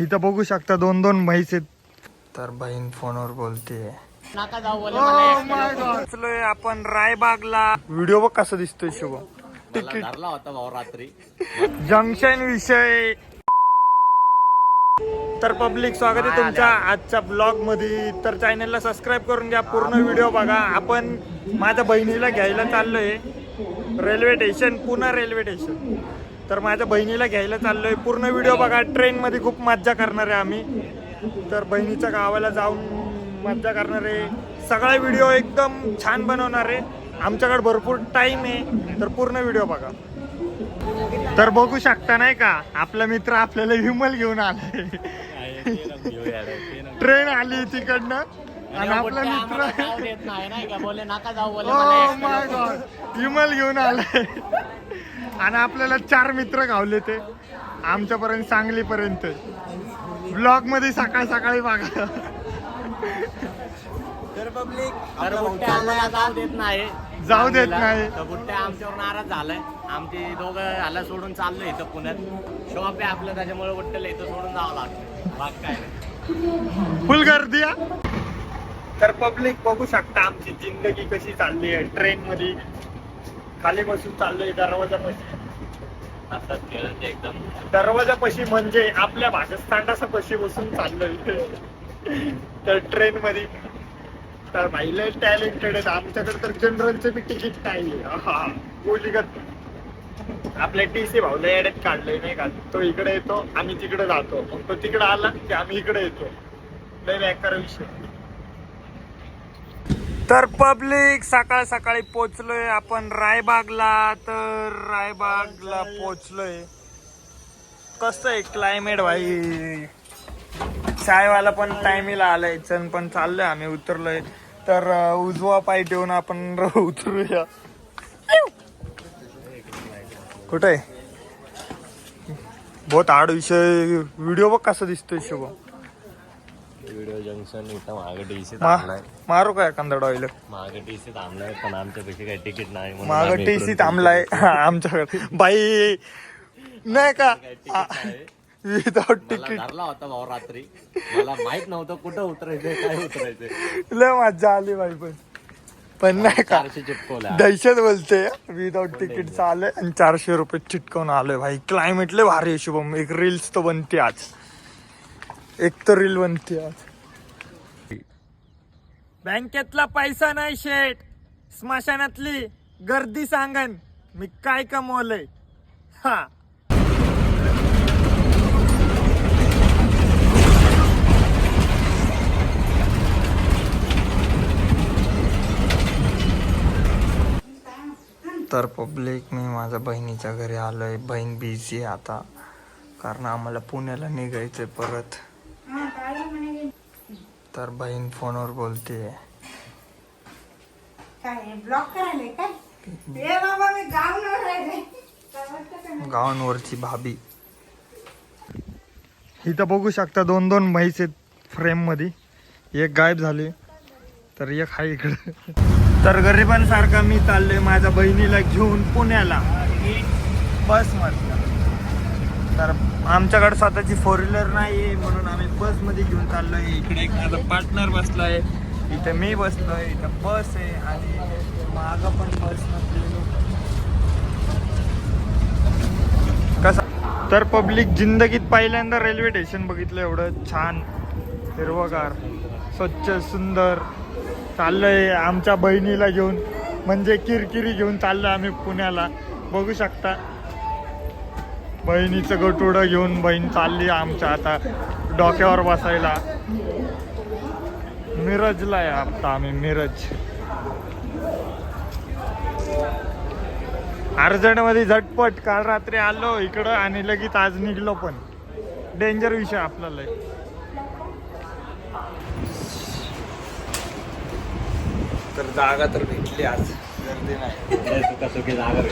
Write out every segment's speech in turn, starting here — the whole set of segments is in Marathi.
इथं बघू शकता दोन दोन म्हैस आहेत. तर बहीण फोनवर बोलते. नाका जाऊ बोले मला पोचलोय आपण रायबागला. व्हिडिओ बघ कसा दिसतोय शुभ. तिकीट धरला होता भाऊ रात्री. जंक्शन विषय. तर पब्लिक स्वागत आहे तुमच्या आजच्या ब्लॉगमध्ये. तर चॅनलला सबस्क्राईब करून घ्या पूर्ण व्हिडिओ बघा. आपण माझ्या बहिणीला घ्यायला चाललोय. रेल्वे स्टेशन पुन्हा रेल्वे स्टेशन तर माझ्या बहिणीला घ्यायला चाललोय. पूर्ण व्हिडिओ बघा ट्रेन मध्ये खूप मज्जा करणार आहे आम्ही. तर बहिणीच्या गावाला जाऊन मज्जा करणार. आहे सगळा व्हिडिओ एकदम छान बनवणार. आहे आमच्याकडे भरपूर टाइम आहे. तर पूर्ण व्हिडिओ बघा. तर बघू शकता नाही का आपला मित्र आपल्याला विमल घेऊन आलाय. ट्रेन आली तिकडनं. आणि आपला मित्र गॉड विमल घेऊन आलाय. आणि आपल्याला चार मित्र गावले ते. आमच्यापर्यंत सांगलीपर्यंत. ब्लॉगमध्ये सकाळ सकाळी बघा. तर बुट्ट्या आम्हाला जाऊ देत नाही. जाऊ देत नाही. बुट्ट्या आमच्यावर नाराज झालाय. आमची दोघं ह्याला सोडून चाललो इथं पुण्यात. शॉप आहे आपलं त्याच्यामुळे बुट्ट्याला इथं सोडून जावं लागतं. बाग काय फुल गर्दी. तर पब्लिक बघू शकता आमची जिंदगी कशी चालली आहे. ट्रेन मध्ये खाली बसून चाललोय दरवाजापाशी खेळत एकदम. दरवाजापाशी म्हणजे आपल्या भाषेत सांडासापाशी बसून चाललोय. तर ट्रेन मध्ये तर भाईला टॅलेंटेड आहेत. आमच्याकडे तर जनरलचं बी तिकीट नाही गोलीगत आपल्या टी सी भाऊला येड्यात काढलंय नाही का? तो इकडे येतो आम्ही तिकडे जातो. मग तो तिकडे आला की आम्ही इकडे येतो. लय विषय तर पब्लिक सकाळ सकाळी पोचलोय. आपण रायबागला तर रायबागला पोचलोय. कसं आहे क्लायमेट भाई? चायवाला पण टायमीला आलाय. चण पण चाललोय. आम्ही उतरलोय. तर उजवा पाय ठेवून आपण उतरूया. कुठे बहुत आड विषय. व्हिडिओ बघ कसा दिसतोय शुभ व्हिडिओ जंक्शन इथं मागे टीसी मा- मारू काय एखादा डॉईल मागे टीसी थांबलाय पण आमच्या पैसे काही तिकीट नाही म्हणून माग आम्ही टीसी इकडून थांबलाय. आमच्याकडे. बाई! नाही का? विदाउट मला तिकीट धरला होता भाऊ रात्री. मला माहीत नव्हतं कुठं उतरायचंय काय उतरायचंय. लय मजा आली बाई पण. पण नाही का? चारशे दहशत बोलते. विदाउट तिकीट आलंय आणि चारशे रुपये चिटकवून आलोय भाई. क्लायमेट लय भारी आहे शुभम. एक रील्स तर बनते आज. एक तर रील बनते आज बँकेतला पैसा नाही शेट स्मशानातली गर्दी सांगन. मी काय कमवलंय? हा. तर पब्लिक मी माझ्या बहिणीच्या घरी आलोय. बहीण बिझी आहे आता. कारण आम्हाला पुण्याला निघायचंय परत. तर बहीण फोनवर बोलते. काय ब्लॉक करायला काय? बाबा मी भाभी. इथं बघू शकता दोन दोन म्हैस आहेत फ्रेममध्ये एक गायब झाली तर एक आहे इकडे. तर गरिबांसारखा मी चाललोय माझ्या बहिणीला घेऊन पुण्याला. बस मधनं. तर आमच्याकडे स्वतःची फोर व्हीलर नाही आहे म्हणून आम्ही बसमध्ये घेऊन चाललोय. इकडे एक माझा पार्टनर बसलाय. इथं मी बसलोय इथं बस आहे आणि माग पण बस नसलेली कसा? तर पब्लिक जिंदगीत पहिल्यांदा रेल्वे स्टेशन बघितलं एवढं छान. हिरवगार स्वच्छ सुंदर. चाललंय आमच्या बहिणीला घेऊन म्हणजे किरकिरी घेऊन चाललो आम्ही पुण्याला. बघू शकता. बहिणीचं गटोडं घेऊन बहीण चालली आमच्या आता डोक्यावर बसायला. मिरजला आहे आता आम्ही मिरज. अर्जंटमध्ये झटपट काल रात्री आलो इकडं आणि लगेच आज निघलो पण. डेंजर विषय आपल्याला. तर जागा तर भेटली आज. गर्दी नाही. जागा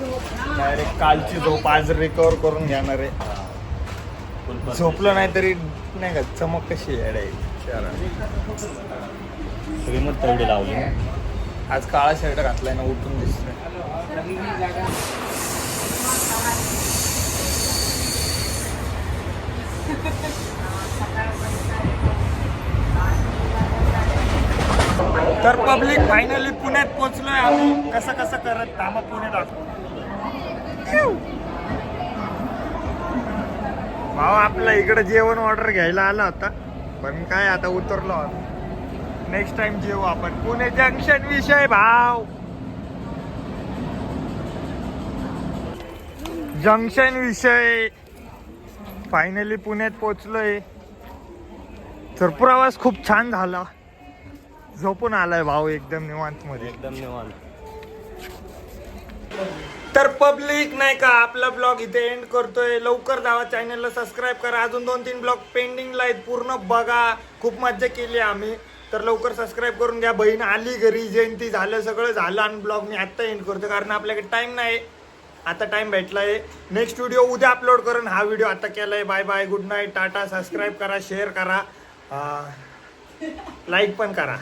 डायरेक्ट कालची झोप आज रिकवर करून घेणार आहे. झोपलं नाही तरी नाही का चमक कशी आहे श्रीमंत तेवढी लावली. आज काळा शर्ट घातलाय ना उठून दिसतोय. तर पब्लिक फायनली पुण्यात पोहोचलोय आम्ही. कसं कसं करत थांबा पुणे दाखव. भाऊ आपलं इकडे जेवण ऑर्डर घ्यायला आला होता. पण काय आता उतरलो नेक्स्ट टाइम जेवू आपण. पुणे जंक्शन विषय भाव जंक्शन विषय. फायनली पुण्यात पोचलोय तर प्रवास खूप छान झाला. झोपून आलाय भाऊ एकदम निवांत मध्ये एकदम निवांत. तर पब्लिक नाही का आपला ब्लॉग इथे एंड करतोय. लवकर जावा चॅनलला सबस्क्राईब करा. अजून दोन तीन ब्लॉग पेंडिंगला आहेत पूर्ण बघा. खूप मज्जा केली आम्ही. तर लवकर सबस्क्राईब करून घ्या. बहीण आली घरी जयंती झालं सगळं झालं आणि ब्लॉग मी आत्ता एंड करतो कारण आपल्याकडे टाईम नाही. आता टाईम भेटला आहे नेक्स्ट व्हिडिओ उद्या अपलोड करून हा व्हिडिओ आता केला आहे bye bye good night tata subscribe करा शेअर करा. लाईक पण करा.